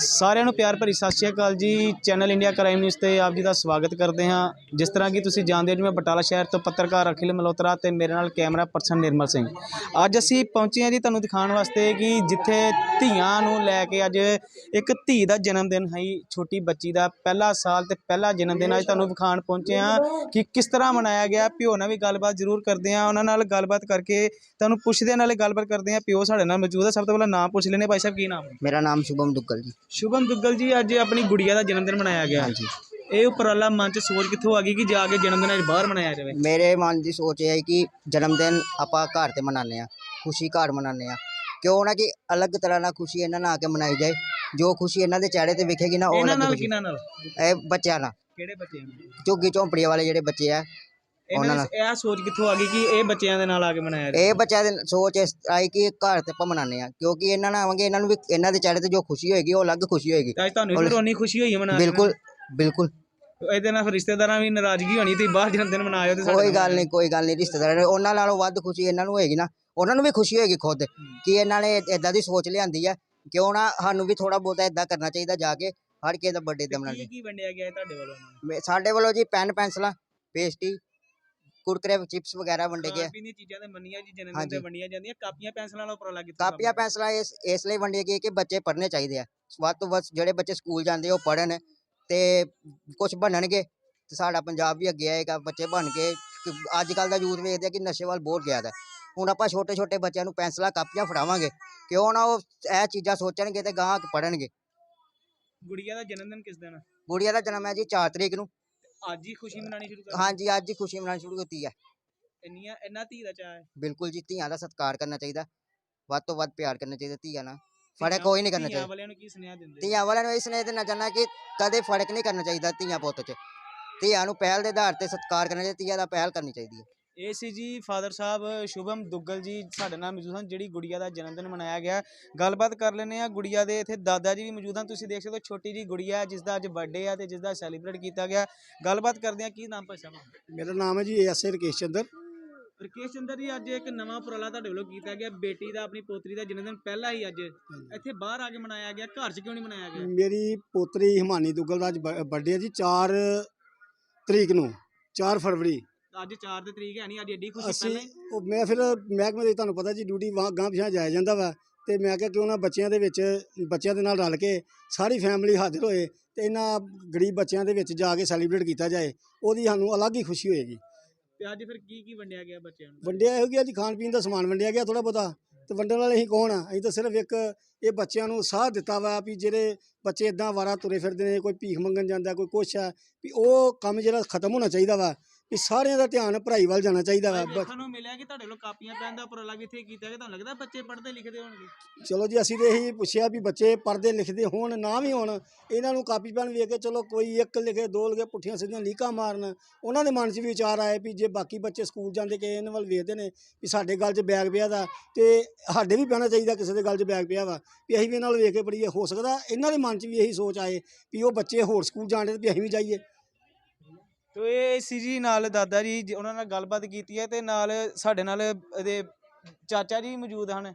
ਸਾਰਿਆਂ ਨੂੰ ਪਿਆਰ ਭਰੀ ਸਤਿ ਸ਼੍ਰੀ ਅਕਾਲ ਜੀ। ਚੈਨਲ ਇੰਡੀਆ ਕ੍ਰਾਈਮ ਨਿਊਜ਼ ਤੇ ਆਪ ਜੀ ਦਾ ਸਵਾਗਤ ਕਰਦੇ ਹਾਂ। ਜਿਸ ਤਰ੍ਹਾਂ ਕਿ ਤੁਸੀਂ ਜਾਣਦੇ ਹੋ ਜੀ ਮੈਂ ਬਟਾਲਾ ਸ਼ਹਿਰ ਤੋਂ ਪੱਤਰਕਾਰ ਅਖਿਲ ਮਲਹੋਤਰਾ ਤੇ ਮੇਰੇ ਨਾਲ ਕੈਮਰਾ ਪਰਸਨ ਨਿਰਮਲ ਸਿੰਘ। ਅੱਜ ਅਸੀਂ ਪਹੁੰਚੇ ਹਾਂ ਜੀ ਤੁਹਾਨੂੰ ਦਿਖਾਉਣ ਵਾਸਤੇ ਕਿ ਜਿੱਥੇ ਧੀਆਂ ਨੂੰ ਲੈ ਕੇ ਅੱਜ ਇੱਕ ਧੀ ਦਾ ਜਨਮ ਦਿਨ ਹੈ ਜੀ, ਛੋਟੀ ਬੱਚੀ ਦਾ। ਪਹਿਲਾ ਸਾਲ ਤੇ ਪਹਿਲਾ ਜਨਮ ਦਿਨ ਅੱਜ ਤੁਹਾਨੂੰ ਵਿਖਾਉਣ ਪਹੁੰਚੇ ਹਾਂ ਕਿ ਕਿਸ ਤਰ੍ਹਾਂ ਮਨਾਇਆ ਗਿਆ। ਪਿਓ ਨਾਲ ਵੀ ਗੱਲਬਾਤ ਜ਼ਰੂਰ ਕਰਦੇ ਹਾਂ। ਉਹਨਾਂ ਨਾਲ ਗੱਲਬਾਤ ਕਰਕੇ ਤੁਹਾਨੂੰ ਪੁੱਛਦੇ ਨਾਲੇ ਗੱਲਬਾਤ ਕਰਦੇ ਹਾਂ। ਪਿਓ ਸਾਡੇ ਨਾਲ ਮੌਜੂਦ ਹੈ। ਸਭ ਤੋਂ ਪਹਿਲਾਂ ਨਾਮ ਪੁੱਛ ਲੈਣੇ ਭਾਈ ਸਾਹਿਬ ਕੀ ਨਾਮ ਮੇਰਾ ਨਾਮ ਸ਼ੁਭਮ ਦੁੱਗਲ ਜੀ। ਸ਼ੁਭਮ ਦੁੱਗਲ ਜੀ ਅੱਜ ਆਪਣੀ ਗੁੜੀਆ ਦਾ ਜਨਮ ਦਿਨ ਮਨਾਇਆ ਗਿਆ। ਹਾਂਜੀ। ਇਹ ਉਪਰਾਲਾ ਮਨ ਚ ਸੋਚ ਕਿੱਥੋਂ ਆ ਗਈ ਕਿ ਜਾ ਕੇ ਜਨਮ ਦਿਨ ਅੱਜ ਬਾਹਰ ਮਨਾਇਆ ਜਾਵੇ? ਮੇਰੇ ਮਨ ਦੀ ਸੋਚ ਇਹ ਹੈ ਕਿ ਜਨਮ ਦਿਨ ਆਪਾਂ ਘਰ ਤੇ ਮਨਾਉਂਦੇ ਆ ਖੁਸ਼ੀ ਘਰ ਮਨਾਉਂਦੇ ਆ ਕਿਉਂ ਨਾ ਕਿ ਅਲੱਗ ਤਰ੍ਹਾਂ ਨਾਲ ਖੁਸ਼ੀ ਇਹਨਾਂ ਨਾਲ ਆ ਕੇ ਮਨਾਈ ਜਾਏ। ਜੋ ਖੁਸ਼ੀ ਇਹਨਾਂ ਦੇ ਚਿਹਰੇ ਤੇ ਵਿਖੇਗੀ ਨਾ ਉਹ ਇਹਨਾਂ ਨਾਲ ਕਿਹਨਾਂ ਨਾਲ? ਇਹ ਬੱਚਿਆਂ ਨਾਲ। ਕਿਹੜੇ ਬੱਚੇ ਝੁੱਗੀ ਝੌਂਪੜੀ ਵਾਲੇ ਜਿਹੜੇ ਬੱਚੇ ਆ ਇਹਨਾਂ ਦੀ ਇਹ ਸੋਚ ਕਿੱਥੋਂ ਆ ਗਈ ਕਿ ਇਹ ਬੱਚਿਆਂ ਦੇ ਨਾਲ ਆ ਕੇ ਮਨਾਇਆ ਇਹ ਬੱਚਿਆਂ ਦੀ ਸੋਚ ਇਸ ਆਈ ਕਿ ਘਰ ਤੇ ਆਪਾਂ ਮਨਾਉਂਦੇ ਆ ਕਿਉਂਕਿ ਇਹਨਾਂ ਨਾਲ ਆਵਾਂਗੇ ਇਹਨਾਂ ਨੂੰ ਵੀ ਇਹਨਾਂ ਦੇ ਚਿਹਰੇ ਤੇ ਜੋ ਖੁਸ਼ੀ ਹੋਏਗੀ ਉਹ ਅਲੱਗ ਖੁਸ਼ੀ ਹੋਏਗੀ। ਤਾਂ ਅੱਜ ਤੁਹਾਨੂੰ ਵੀ ਰੋਣੀ ਖੁਸ਼ੀ ਹੋਈ ਹੈ ਮਨਾ ਕੇ ਬਿਲਕੁਲ ਬਿਲਕੁਲ। ਇਹਦੇ ਨਾਲ ਰਿਸ਼ਤੇਦਾਰਾਂ ਵੀ ਨਾਰਾਜ਼ਗੀ ਹੋਣੀ ਤੇ ਬਾਹਰ ਜਨਮ ਦਿਨ ਮਨਾਇਓ ਤੇ ਕੋਈ ਗੱਲ ਨਹੀਂ ਕੋਈ ਗੱਲ ਨਹੀਂ ਰਿਸ਼ਤੇਦਾਰਾਂ ਉਹਨਾਂ ਨਾਲੋਂ ਵੱਧ ਖੁਸ਼ੀ ਇਹਨਾਂ ਨੂੰ ਹੋਏਗੀ ਨਾ। ਉਹਨਾਂ ਨੂੰ ਵੀ ਖੁਸ਼ੀ ਹੋਏਗੀ ਖੁਦ ਕਿ ਇਹਨਾਂ ਨੇ ਇਦਾਂ ਦੀ ਸੋਚ ਲਿਆਂਦੀ ਆ ਕਿਉਂ ਨਾ ਸਾਨੂੰ ਵੀ ਥੋੜਾ ਬਹੁਤਾ ਇਦਾਂ ਕਰਨਾ ਚਾਹੀਦਾ ਜਾ ਕੇ ਹਰ ਕਿਸੇ ਦਾ ਬਰਥਡੇ ਦਾ ਮਨਾਉਣਾ ਕੀ ਕੀ ਵੰਡਿਆ ਗਿਆ ਤੁਹਾਡੇ ਵੱਲੋਂ? ਸਾਡੇ ਵੱਲੋਂ ਜੀ ਪੈਨ ਪੈਨਸਲਾਂ ਪੇਸਟੀ ਕੁਰਕਰੇ ਚਿਪਸ ਵਗੈਰਾ ਵੰਡੇ ਗਏ। ਪੀਣ ਚੀਜ਼ਾਂ ਤੇ ਮੰਨੀਆਂ ਜੀ ਜਨਮ ਦਿਨ ਹਾਂਜੀ। ਵੰਡੀਆਂ ਜਾਂਦੀਆਂ ਕਾਪੀਆਂ ਪੈਨਸਲਾਂ ਨਾਲ ਉਪਰਾਲਾ ਕੀਤਾ ਕਾਪੀਆਂ ਪੈਨਸਲਾਂ ਇਸ ਇਸ ਲਈ ਵੰਡੀਆਂ ਗਏ ਕਿ ਬੱਚੇ ਪੜ੍ਹਨੇ ਚਾਹੀਦੇ ਆ। ਵੱਧ ਤੋਂ ਵੱਧ ਜਿਹੜੇ ਬੱਚੇ ਸਕੂਲ ਜਾਂਦੇ ਆ ਉਹ ਪੜ੍ਹਨ ਤੇ ਕੁਝ ਬਣਨਗੇ ਤੇ ਸਾਡਾ ਪੰਜਾਬ ਵੀ ਅੱਗੇ ਆਏਗਾ ਬੱਚੇ ਬਣ ਕੇ ਅੱਜ ਕੱਲ ਦਾ ਯੂਥ ਵੇਖਦੇ ਆ ਕਿ ਨਸ਼ੇ ਵੱਲ ਬਹੁਤ ਗਿਆ ਦਾ ਹੁਣ ਆਪਾਂ ਛੋਟੇ ਛੋਟੇ ਬੱਚਿਆਂ ਨੂੰ ਪੈਨਸਲਾਂ ਕਾਪੀਆਂ ਫੜਾਵਾਂਗੇ ਕਿਉਂ ਨਾ ਉਹ ਇਹ ਚੀਜ਼ਾਂ ਸੋਚਣਗੇ ਤੇ ਗਾਂ ਪੜ੍ਹਨਗੇ। ਗੁੜੀਆ ਦਾ ਜਨਮ ਦਿਨ ਕਿਸ ਦਿਨ ਆ? ਗੁੜੀਆ ਦਾ ਜਨਮ ਹੈ ਜੀ 4 ਤਰੀਕ ਨੂੰ। ਅੱਜ ਹੀ ਖੁਸ਼ੀ ਮਨਾਣੀ ਸ਼ੁਰੂ ਕਰ ਹਾਂਜੀ ਅੱਜ ਹੀ ਖੁਸ਼ੀ ਮਨਾਉਣੀ ਸ਼ੁਰੂ ਕੀਤੀ ਹੈ ਇੰਨੀਆਂ ਇੰਨਾ ਧੀ ਦਾ ਚਾਹ ਹੈ। ਬਿਲਕੁਲ ਜੀ ਧੀਆਂ ਦਾ ਸਤਿਕਾਰ ਕਰਨਾ ਚਾਹੀਦਾ। ਵੱਧ ਤੋਂ ਵੱਧ ਪਿਆਰ ਕਰਨਾ ਚਾਹੀਦਾ ਧੀਆਂ ਨਾਲ। ਧੀਆਂ- ਕੋਈ ਨਹੀਂ ਕਰਨਾ ਧੀਆਂ ਚਾਹੀਦਾ। ਵਾਲਿਆਂ ਨੂੰ ਕੀ ਸੁਨੇਹਾ ਦਿੰਦੇ? ਧੀਆਂ ਵਾਲਿਆਂ ਨੂੰ ਇਸ ਨੇ ਦੇਣਾ ਚਾਹੁੰਦਾ ਕਿ ਕਦੇ ਫ਼ਰਕ ਨਹੀਂ ਕਰਨਾ ਚਾਹੀਦਾ ਧੀਆਂ ਪੁੱਤ 'ਚ। ਧੀਆਂ ਨੂੰ ਪਹਿਲ ਦੇ ਆਧਾਰ ਤੇ ਸਤਿਕਾਰ ਕਰਨਾ ਚਾਹੀਦਾ ਧੀਆਂ ਦਾ ਪਹਿਲ ਕਰਨੀ ਚਾਹੀਦੀ ਹੈ। ਇਹ ਸੀ ਜੀ ਫਾਦਰ ਸਾਹਿਬ ਸ਼ੁਭਮ ਦੁੱਗਲ ਜੀ ਸਾਡੇ ਨਾਲ ਮੌਜੂਦ ਹਨ ਜਿਹੜੀ ਗੁੜੀਆ ਦਾ ਜਨਮ ਦਿਨ ਮਨਾਇਆ ਗਿਆ। ਗੱਲਬਾਤ ਕਰ ਲੈਂਦੇ ਆ ਗੁੜੀਆ ਦੇ ਇੱਥੇ ਦਾਦਾ ਜੀ ਵੀ ਮੌਜੂਦ ਹਨ ਤੁਸੀਂ ਦੇਖ ਸਕਦੇ ਹੋ ਛੋਟੀ ਜੀ ਗੁੜੀਆ ਜਿਸ ਦਾ ਅੱਜ ਬਰਥਡੇ ਆ ਤੇ ਜਿਸ ਦਾ ਸੈਲੀਬ੍ਰੇਟ ਕੀਤਾ ਗਿਆ। ਗੱਲਬਾਤ ਕਰਦੇ ਆ ਕੀ ਨਾਮ ਸਾਹਿਬ? ਮੇਰਾ ਨਾਮ ਹੈ ਜੀ ਐਸ ਏ ਰਕੇਸ਼ ਚੰਦਰ। ਰਕੇਸ਼ ਚੰਦਰ ਜੀ ਅੱਜ ਇੱਕ ਨਵਾਂ ਉਪਰਾਲਾ ਤੁਹਾਡੇ ਵੱਲੋਂ ਕੀਤਾ ਗਿਆ। ਬੇਟੀ ਦਾ ਆਪਣੀ ਪੋਤਰੀ ਦਾ ਜਨਮ ਦਿਨ ਪਹਿਲਾਂ ਹੀ ਅੱਜ ਇੱਥੇ ਬਾਹਰ ਆ ਕੇ ਮਨਾਇਆ ਗਿਆ। ਘਰ 'ਚ ਕਿਉਂ ਨਹੀਂ ਮਨਾਇਆ ਗਿਆ? ਮੇਰੀ ਪੋਤਰੀ ਹਿਮਾਨੀ ਦੁੱਗਲ ਦਾ ਅੱਜ ਬਰਥਡੇ ਹੈ ਜੀ 4 ਤਰੀਕ ਨੂੰ 4 ਫਰਵਰੀ। ਅੱਜ 4 ਦੀ ਤਰੀਕ ਹੈ ਨਹੀਂ ਅੱਜ ਏਡੀ ਖੁਸ਼ੀ ਅਸੀਂ ਪਹਿਲਾਂ ਹੀ। ਉਹ ਮੈਂ ਫਿਰ ਮਹਿਕਮੇ ਦੀ ਤੁਹਾਨੂੰ ਪਤਾ ਜੀ ਡਿਊਟੀ ਵਾਂ ਗਾਂ ਪਿਛਾਂ ਜਾਇਆ ਜਾਂਦਾ ਵਾ ਤੇ ਮੈਂ ਕਿਹਾ ਕਿਉਂ ਨਾ ਬੱਚਿਆਂ ਦੇ ਵਿੱਚ ਬੱਚਿਆਂ ਦੇ ਨਾਲ ਰਲ ਕੇ ਸਾਰੀ ਫੈਮਿਲੀ ਹਾਜ਼ਰ ਹੋਏ ਤੇ ਇਹਨਾਂ ਗਰੀਬ ਬੱਚਿਆਂ ਦੇ ਵਿੱਚ ਜਾ ਕੇ ਸੈਲੀਬ੍ਰੇਟ ਕੀਤਾ ਜਾਏ ਉਹਦੀ ਸਾਨੂੰ ਅਲੱਗ ਹੀ ਖੁਸ਼ੀ ਹੋਏਗੀ। ਤੇ ਅੱਜ ਫਿਰ ਕੀ ਕੀ ਵੰਡਿਆ ਗਿਆ ਬੱਚਿਆਂ ਨੂੰ? ਵੰਡਿਆ ਇਹੋ ਗਿਆ ਜੀ ਖਾਣ ਪੀਣ ਦਾ ਸਮਾਨ ਵੰਡਿਆ ਗਿਆ ਥੋੜਾ ਬਹੁਤਾ ਤੇ ਵੰਡਣ ਵਾਲੇ ਅਸੀਂ ਕੌਣ ਆ? ਅਸੀਂ ਤਾਂ ਸਿਰਫ ਇੱਕ ਇਹ ਬੱਚਿਆਂ ਨੂੰ ਸਾਹ ਦਿੱਤਾ ਵਾ ਵੀ ਜਿਹੜੇ ਬੱਚੇ ਇਦਾਂ ਵਾਰਾ ਤੁਰੇ ਫਿਰਦੇ ਨੇ ਕੋਈ ਭੀਖ ਮੰਗਣ ਜਾਂਦਾ ਕੋਈ ਕੁਛ ਆ ਵੀ ਉਹ ਕੰਮ ਜਿਹੜਾ ਖਤਮ ਹੋਣਾ ਚਾਹੀਦਾ ਵਾ ਵੀ ਸਾਰਿਆਂ ਦਾ ਧਿਆਨ ਪੜ੍ਹਾਈ ਵੱਲ ਜਾਣਾ ਚਾਹੀਦਾ ਵਾ ਬ- ਨੂੰ ਮਿਲਿਆ ਕਿ ਤੁਹਾਡੇ ਵੱਲੋਂ ਕਾਪੀਆਂ ਪੈਨ ਦਾ ਉਪਰਾਲਾ ਵੀ ਇੱਥੇ ਕੀਤਾ ਗਿਆ ਤੁਹਾਨੂੰ ਲੱਗਦਾ ਬੱਚੇ ਪੜ੍ਹਦੇ ਲਿਖਦੇ ਹੋਣਗੇ? ਚਲੋ ਜੀ ਅਸੀਂ ਤੇ ਇਹੀ ਪੁੱਛਿਆ ਵੀ ਬੱਚੇ ਪੜ੍ਹਦੇ ਲਿਖਦੇ ਹੋਣ ਨਾ ਵੀ ਹੋਣ ਇਹਨਾਂ ਨੂੰ ਕਾਪੀ ਪੈਨ ਵੇਖ ਕੇ ਚਲੋ ਕੋਈ ਇੱਕ ਲਿਖੇ ਦੋ ਲਿਖੇ ਪੁੱਠੀਆਂ ਸਿੱਧੀਆਂ ਲੀਕਾਂ ਮਾਰਨ ਉਹਨਾਂ ਦੇ ਮਨ 'ਚ ਵੀ ਵਿਚਾਰ ਆਏ ਵੀ ਜੇ ਬਾਕੀ ਬੱਚੇ ਸਕੂਲ ਜਾਂਦੇ ਕਿ ਇਹਨਾਂ ਵੱਲ ਵੇਖਦੇ ਨੇ ਵੀ ਸਾਡੇ ਗੱਲ 'ਚ ਬੈਗ ਪਿਆ ਦਾ ਤੇ ਸਾਡੇ ਵੀ ਪੈਣਾ ਚਾਹੀਦਾ ਕਿਸੇ ਦੇ ਗੱਲ 'ਚ ਬੈਗ ਪਿਆ ਵਾ ਵੀ ਅਸੀਂ ਵੀ ਇਹਨਾਂ ਵੱਲ ਵੇਖ ਕੇ ਪੜੀਏ ਹੋ ਸਕਦਾ ਇਹਨਾਂ ਦੇ ਮਨ 'ਚ ਵੀ ਇਹੀ ਸੋਚ ਆਏ ਵੀ ਉਹ ਬੱਚੇ ਹੋਰ ਸਕੂਲ ਜਾਣਦੇ ਤੇ ਵੀ ਅਸੀਂ ਵੀ ਜਾਈਏ। ਤੋ ਇਹ ਸੀ ਜੀ ਨਾਲ ਦਾਦਾ ਜੀ ਜ- ਉਹਨਾਂ ਨਾਲ ਗੱਲਬਾਤ ਕੀਤੀ ਹੈ ਤੇ ਨਾਲ ਸਾਡੇ ਨਾਲ ਇਹਦੇ ਚਾਚਾ ਜੀ ਮੌਜੂਦ ਹਨ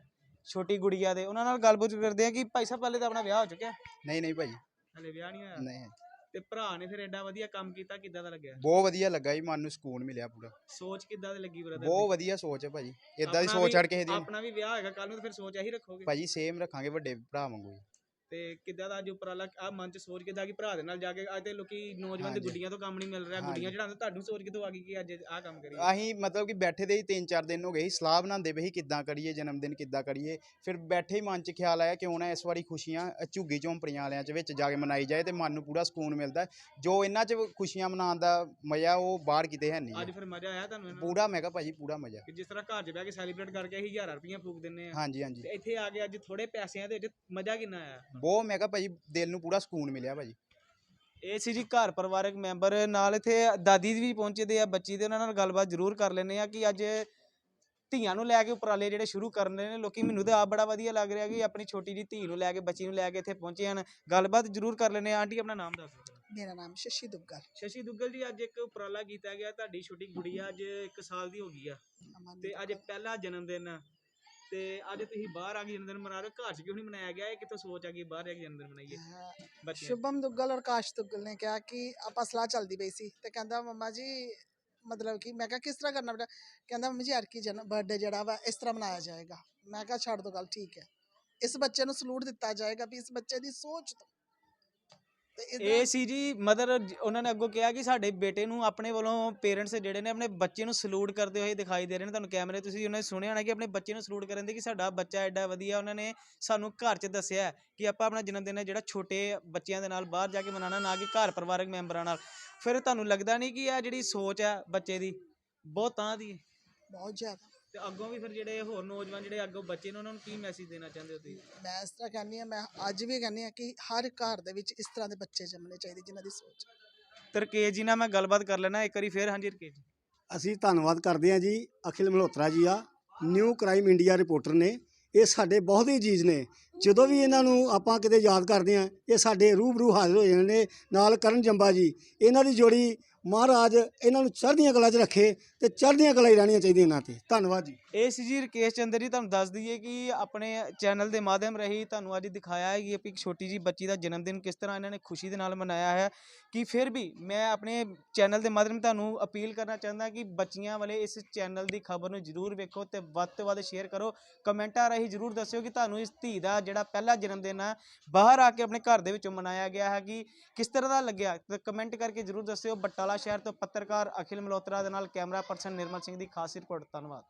ਛੋਟੀ ਗੁੜੀਆ ਦੇ। ਉਹਨਾਂ ਨਾਲ ਗੱਲਬਾਤ ਕਰਦੇ ਆ ਕਿ ਭਾਈ ਸਾਹਿਬ ਪਹਿਲੇ ਤਾਂ ਆਪਣਾ ਵਿਆਹ ਹੋ ਚੁੱਕਿਆ ਨਹੀਂ ਨਹੀਂ ਭਾਜੀ ਹਲੇ ਵਿਆਹ ਨਹੀਂ ਹੋਇਆ? ਨਹੀਂ। ਤੇ ਭਰਾ ਨੇ ਫਿਰ ਐਡਾ ਵਧੀਆ ਕੰਮ ਕੀਤਾ ਕਿੱਦਾਂ ਦਾ ਲੱਗਿਆ? ਬਹੁਤ ਵਧੀਆ ਲੱਗਾ ਜੀ ਮਨ ਨੂੰ ਸਕੂਨ ਮਿਲਿਆ ਪੂਰਾ। ਸੋਚ ਕਿੱਦਾਂ ਦੀ ਲੱਗੀ ਬ੍ਰਦਰ ਬਹੁਤ ਵਧੀਆ ਸੋਚ ਹੈ ਭਾਜੀ ਇਦਾਂ ਦੀ ਸੋਚ ਛੱਡ ਕਿਸੇ ਦੀ। ਆਪਣਾ ਵੀ ਵਿਆਹ ਹੈਗਾ ਕੱਲ ਨੂੰ ਤਾਂ ਫਿਰ ਸੋਚ ਇਹੀ ਰੱਖੋਗੇ? ਭਾਜੀ ਸੇਮ ਰੱਖਾਂਗੇ ਵੱਡੇ ਭਰਾ ਵਾਂਗੂ ਜੀ। ਤੇ ਕਿੱਦਾਂ ਦਾ ਅੱਜ ਉਪਰਾਲਾ ਆ ਮਨ ਚ ਸੋਚ ਕਿੱਦਾਂ ਕਿ ਭਰਾ ਦੇ ਨਾਲ ਜਾ ਕੇ ਅੱਜ ਤੇ ਲੋਕੀ ਨੌਜਵਾਨ ਦੇ। ਗੁੱਡੀਆਂ ਤੋਂ ਕੰਮ ਨਹੀਂ ਮਿਲ ਰਿਹਾ ਗੁੱਡੀਆਂ ਚੜਾਉਂਦੇ ਤੁਹਾਨੂੰ ਸੋਚ ਕਿੱਥੋਂ ਆ ਗਈ ਕਿ ਅੱਜ ਆਹ ਕੰਮ ਕਰੀਏ ਅਸੀਂ ਮਤਲਬ ਕਿ ਬੈਠੇ ਦੇ ਹੀ 3-4 ਦਿਨ ਹੋ ਗਏ ਸੀ ਸਲਾਹ ਬਣਾਉਂਦੇ ਪਏ ਸੀ ਕਿੱਦਾਂ ਕਰੀਏ ਜਨਮ ਦਿਨ ਕਿੱਦਾਂ ਕਰੀਏ ਫਿਰ ਬੈਠੇ ਹੀ ਮਨ 'ਚ ਖਿਆਲ ਆਇਆ ਕਿਉਂ ਨਾ ਇਸ ਵਾਰੀ ਖੁਸ਼ੀਆਂ ਝੁੱਗੀ ਝੌਂਪੜੀਆਂ ਵਾਲਿਆਂ 'ਚ ਵਿੱਚ ਜਾ ਕੇ ਮਨਾਈ ਜਾਏ ਤੇ ਮਨ ਨੂੰ ਪੂਰਾ ਸਕੂਨ ਮਿਲਦਾ। ਜੋ ਇਹਨਾਂ 'ਚ ਖੁਸ਼ੀਆਂ ਮਨਾਉਣ ਦਾ ਮਜ਼ਾ ਉਹ ਬਾਹਰ ਕਿਤੇ ਹੈ ਨਹੀਂ ਅੱਜ। ਫਿਰ ਮਜ਼ਾ ਆਇਆ ਤੁਹਾਨੂੰ ਇਹਨਾਂ? ਪੂਰਾ ਮੈਂ ਕਿਹਾ ਭਾਜੀ ਪੂਰਾ ਮਜ਼ਾ ਕਿ ਜਿਸ ਤਰ੍ਹਾਂ ਘਰ 'ਚ ਬਹਿ ਕੇ ਸੈਲੀਬ੍ਰੇਟ ਕਰਕੇ ਅਸੀਂ ਹਜ਼ਾਰਾਂ ਰੁਪਈਆ ਫੂਕ ਦਿੰਨੇ ਆ ਹਾਂਜੀ ਹਾਂਜੀ ਇੱਥੇ ਆ ਕੇ ਅੱਜ ਥੋੜੇ ਪੈਸਿਆਂ ਦੇ ਵਿੱਚ ਮਜ਼ਾ ਕਿੰਨਾ ਆਇਆ ਬਹੁਤ ਮੈਂ ਕਿਹਾ ਭਾਜੀ ਦਿਲ ਨੂੰ ਪੂਰਾ ਸਕੂਨ ਮਿਲਿਆ ਭਾਜੀ ਇਹ ਸੀ ਜੀ ਘਰ ਪਰਿਵਾਰਕ ਮੈਂਬਰ ਨਾਲ ਇੱਥੇ ਦਾਦੀ ਵੀ ਪਹੁੰਚਦੇ ਆ ਬੱਚੀ ਦੇ ਉਹਨਾਂ ਨਾਲ ਗੱਲਬਾਤ ਜ਼ਰੂਰ ਕਰ ਲੈਂਦੇ ਆ ਕਿ ਅੱਜ ਧੀਆਂ ਨੂੰ ਲੈ ਕੇ ਉਪਰਾਲੇ ਜਿਹੜੇ ਸ਼ੁਰੂ ਕਰਨੇ ਨੇ ਲੋਕੀ ਮੈਨੂੰ ਤਾਂ ਆਪ ਬੜਾ ਵਧੀਆ ਲੱਗ ਰਿਹਾ ਕਿ ਆਪਣੀ ਛੋਟੀ ਜੀ ਧੀ ਨੂੰ ਲੈ ਕੇ ਬੱਚੀ ਨੂੰ ਲੈ ਕੇ ਇੱਥੇ ਪਹੁੰਚੇ ਹਨ। ਗੱਲਬਾਤ ਜ਼ਰੂਰ ਕਰ ਆ ਆਂਟੀ ਆਪਣਾ ਨਾਮ ਦੱਸ ਦਿਓ। ਮੇਰਾ ਨਾਮ ਸ਼ਸ਼ੀ ਦੁੱਗਲ। ਸ਼ਸ਼ੀ ਦੁੱਗਲ ਜੀ ਅੱਜ ਇੱਕ ਉਪਰਾਲਾ ਕੀਤਾ ਗਿਆ ਤੁਹਾਡੀ ਛੋਟੀ ਗੁੜੀਆ ਅੱਜ 1 ਸਾਲ ਦੀ ਹੋ ਗਈ ਆ। ਅਮਨ ਤੇ ਅੱਜ ਪਹਿਲਾ ਜਨਮ ਦਿਨ ਆ। ਤੇ ਅੱਜ ਤੁਸੀਂ ਬਾਹਰ ਆ ਕੇ ਜਨਮਦਿਨ ਮਨਾ ਰਹੇ ਹੋ। ਘਰ 'ਚ ਕਿਉਂ ਨਹੀਂ ਮਨਾਇਆ ਗਿਆ? ਇਹ ਕਿੱਥੋਂ ਸੋਚ ਆ ਗਈ ਬਾਹਰ ਜਾ ਕੇ ਜਨਮਦਿਨ ਮਨਾਈਏ? ਬੱਚੇ ਸ਼ੁਭਮ ਦੁੱਗਲ ਔਰ ਕਾਸ਼ ਦੁੱਗਲ ਨੇ ਕਿਹਾ ਕਿ ਆਪਾਂ ਸਲਾਹ ਚੱਲਦੀ ਪਈ ਸੀ ਤੇ ਕਹਿੰਦਾ ਮੰਮਾ ਜੀ ਮਤਲਬ ਕਿ? ਮੈਂ ਕਿਹਾ ਕਿਸ ਤਰ੍ਹਾਂ ਕਰਨਾ ਬੇਟਾ? ਕਹਿੰਦਾ ਮੰਮੀ ਜੀ ਐਰਕੀ ਜਨ ਬਰਥਡੇ ਜਿਹੜਾ ਵਾ ਇਸ ਤਰ੍ਹਾਂ ਮਨਾਇਆ ਜਾਏਗਾ। ਮੈਂ ਕਿਹਾ ਛੱਡ ਦੋ ਗੱਲ ਠੀਕ ਹੈ। ਇਸ ਬੱਚੇ ਨੂੰ ਸਲੂਟ ਦਿੱਤਾ ਜਾਏਗਾ ਵੀ ਇਸ ਬੱਚੇ ਦੀ ਸੋਚ ਤੋਂ ਇਹ ਸੀ ਜੀ ਮਦਰ ਉਹਨਾਂ ਨੇ ਅੱਗੋਂ ਕਿਹਾ ਕਿ ਸਾਡੇ ਬੇਟੇ ਨੂੰ ਆਪਣੇ ਵੱਲੋਂ ਪੇਰੈਂਟਸ ਜਿਹੜੇ ਨੇ ਆਪਣੇ ਬੱਚੇ ਨੂੰ ਸਲੂਟ ਕਰਦੇ ਹੋਏ ਦਿਖਾਈ ਦੇ ਰਹੇ ਨੇ। ਤੁਹਾਨੂੰ ਕੈਮਰੇ ਤੁਸੀਂ ਉਹਨਾਂ ਨੇ ਸੁਣਿਆ ਹੋਣਾ ਕਿ ਆਪਣੇ ਬੱਚੇ ਨੂੰ ਸਲੂਟ ਕਰਨ ਦੇ ਕਿ ਸਾਡਾ ਬੱਚਾ ਐਡਾ ਵਧੀਆ ਉਹਨਾਂ ਨੇ ਸਾਨੂੰ ਘਰ 'ਚ ਦੱਸਿਆ ਕਿ ਆਪਾਂ ਆਪਣਾ ਜਨਮ ਦਿਨ ਹੈ ਜਿਹੜਾ ਛੋਟੇ ਬੱਚਿਆਂ ਦੇ ਨਾਲ ਬਾਹਰ ਜਾ ਕੇ ਮਨਾਉਣਾ ਨਾ ਕਿ ਘਰ ਪਰਿਵਾਰਕ ਮੈਂਬਰਾਂ ਨਾਲ। ਫਿਰ ਤੁਹਾਨੂੰ ਲੱਗਦਾ ਨਹੀਂ ਕਿ ਇਹ ਜਿਹੜੀ ਸੋਚ ਹੈ ਬੱਚੇ ਦੀ ਬਹੁਤ ਤਾਂ ਦੀ ਬਹੁਤ ਜ਼ਿਆਦਾ। ਤੇ ਅੱਗੋਂ ਵੀ ਫਿਰ ਜਿਹੜੇ ਹੋਰ ਨੌਜਵਾਨ ਜਿਹੜੇ ਅੱਗੋਂ ਬੱਚੇ ਨੇ ਉਹਨਾਂ ਨੂੰ ਕੀ ਮੈਸੇਜ ਦੇਣਾ ਚਾਹੁੰਦੇ ਹੋ ਤੁਸੀਂ? ਮੈਂ ਇਸ ਤਰ੍ਹਾਂ ਕਹਿੰਦੀ ਹਾਂ ਮੈਂ ਅੱਜ ਵੀ ਕਹਿੰਦੀ ਹਾਂ ਕਿ ਹਰ ਘਰ ਦੇ ਵਿੱਚ ਇਸ ਤਰ੍ਹਾਂ ਦੇ ਬੱਚੇ ਜੰਮਣੇ ਚਾਹੀਦੇ ਜਿਨ੍ਹਾਂ ਦੀ ਸੋਚ। ਤਰਕੇਜ ਜੀ ਨਾਲ ਮੈਂ ਗੱਲਬਾਤ ਕਰ ਲੈਣਾ ਇੱਕ ਵਾਰੀ ਫੇਰ ਹਾਂਜੀ ਰਕੇਸ਼ ਜੀ। ਅਸੀਂ ਧੰਨਵਾਦ ਕਰਦੇ ਹਾਂ ਜੀ ਅਖਿਲ ਮਲਹੋਤਰਾ ਜੀ ਆ ਨਿਊ ਕ੍ਰਾਈਮ ਇੰਡੀਆ ਰਿਪੋਰਟਰ ਨੇ। ਇਹ ਸਾਡੇ ਬਹੁਤ ਹੀ ਅਜੀਜ਼ ਨੇ। ਜਦੋਂ ਵੀ ਇਹਨਾਂ ਨੂੰ ਆਪਾਂ ਕਿਤੇ ਯਾਦ ਕਰਦੇ ਹਾਂ ਇਹ ਸਾਡੇ ਰੂਬਰੂ ਹਾਜ਼ਰ ਹੋ ਜਾਂਦੇ ਨੇ ਨਾਲ ਕਰਨ ਜੰਬਾ ਜੀ। ਇਹਨਾਂ ਦੀ ਜੋੜੀ ਮਹਾਰਾਜ, ਇਹਨਾਂ ਨੂੰ ਚੜ੍ਹਦੀਆਂ ਕਲਾ 'ਚ ਰੱਖੇ ਤੇ ਚੜ੍ਹਦੀਆਂ ਕਲਾ ਹੀ ਰਹਿਣੀਆਂ ਚਾਹੀਦੀਆਂ ਇਹਨਾਂ ਤੇ। ਧੰਨਵਾਦ ਜੀ। ਇਹ ਸੀ ਜੀ ਰਕੇਸ਼ ਚੰਦਰ ਜੀ, ਤੁਹਾਨੂੰ ਦੱਸ ਦਈਏ ਕਿ ਆਪਣੇ ਚੈਨਲ ਦੇ ਮਾਧਿਅਮ ਰਹੀ ਤੁਹਾਨੂੰ ਅੱਜ ਦਿਖਾਇਆ ਹੈ ਕਿ ਇੱਕ ਛੋਟੀ ਜੀ ਬੱਚੀ ਦਾ ਜਨਮ ਦਿਨ ਕਿਸ ਤਰ੍ਹਾਂ ਇਹਨਾਂ ਨੇ ਖੁਸ਼ੀ ਦੇ ਨਾਲ ਮਨਾਇਆ ਹੈ ਕਿ ਫਿਰ ਵੀ ਮੈਂ ਆਪਣੇ ਚੈਨਲ ਦੇ ਮਾਧਿਅਮ ਤੁਹਾਨੂੰ ਅਪੀਲ ਕਰਨਾ ਚਾਹੁੰਦਾ ਕਿ ਬੱਚੀਆਂ ਵਾਲੇ ਇਸ ਚੈਨਲ ਦੀ ਖਬਰ ਨੂੰ ਜਰੂਰ ਵੇਖੋ ਤੇ ਵੱਧ ਤੋਂ ਵੱਧ ਸ਼ੇਅਰ ਕਰੋ। ਕਮੈਂਟਾਂ ਰਾਹੀਂ ਜਰੂਰ ਦੱਸਿਓ ਕਿ ਤੁਹਾਨੂੰ ਇਸ ਧੀ ਦਾ ਜਿਹੜਾ ਪਹਿਲਾ ਜਨਮ ਦਿਨ ਹੈ ਬਾਹਰ ਆ ਕੇ ਆਪਣੇ ਘਰ ਦੇ ਵਿੱਚੋਂ ਮਨਾਇਆ ਗਿਆ ਹੈ ਕਿ ਕਿਸ ਤਰ੍ਹਾਂ ਦਾ ਲੱਗਿਆ? ਤੇ ਕਮੈਂਟ ਕਰਕੇ ਜਰੂਰ ਦੱਸਿਓ। ਬਟਾਲਾ ਸ਼ਹਿਰ ਤੋਂ ਪੱਤਰਕਾਰ ਅਖਿਲ ਮਲੋਤਰਾ ਦੇ ਨਾਲ ਕੈਮਰਾ ਪਰਸਨ ਨਿਰਮਲ ਸਿੰਘ ਦੀ ਖਾਸ ਰਿਪੋਰਟ, ਧੰਨਵਾਦ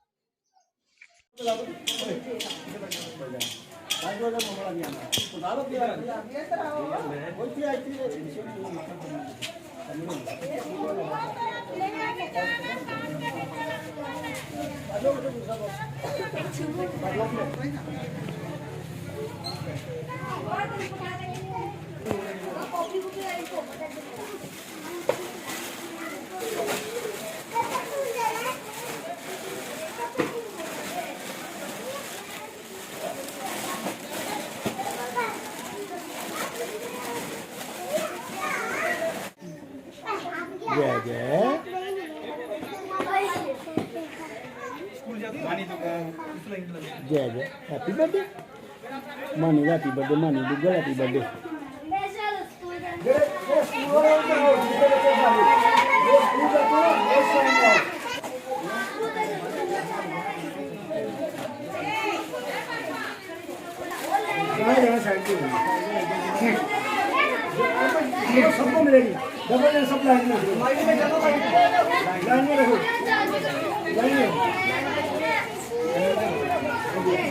ਜੈ ਜੈ जय जय हैप्पी बर्थडे मानी का हैप्पी बर्थडे मानी दुग्गल हैप्पी बर्थडे सबको मिलेगी डबल सब लाइन में लाइन में रखो लाइन में रखो लाइन में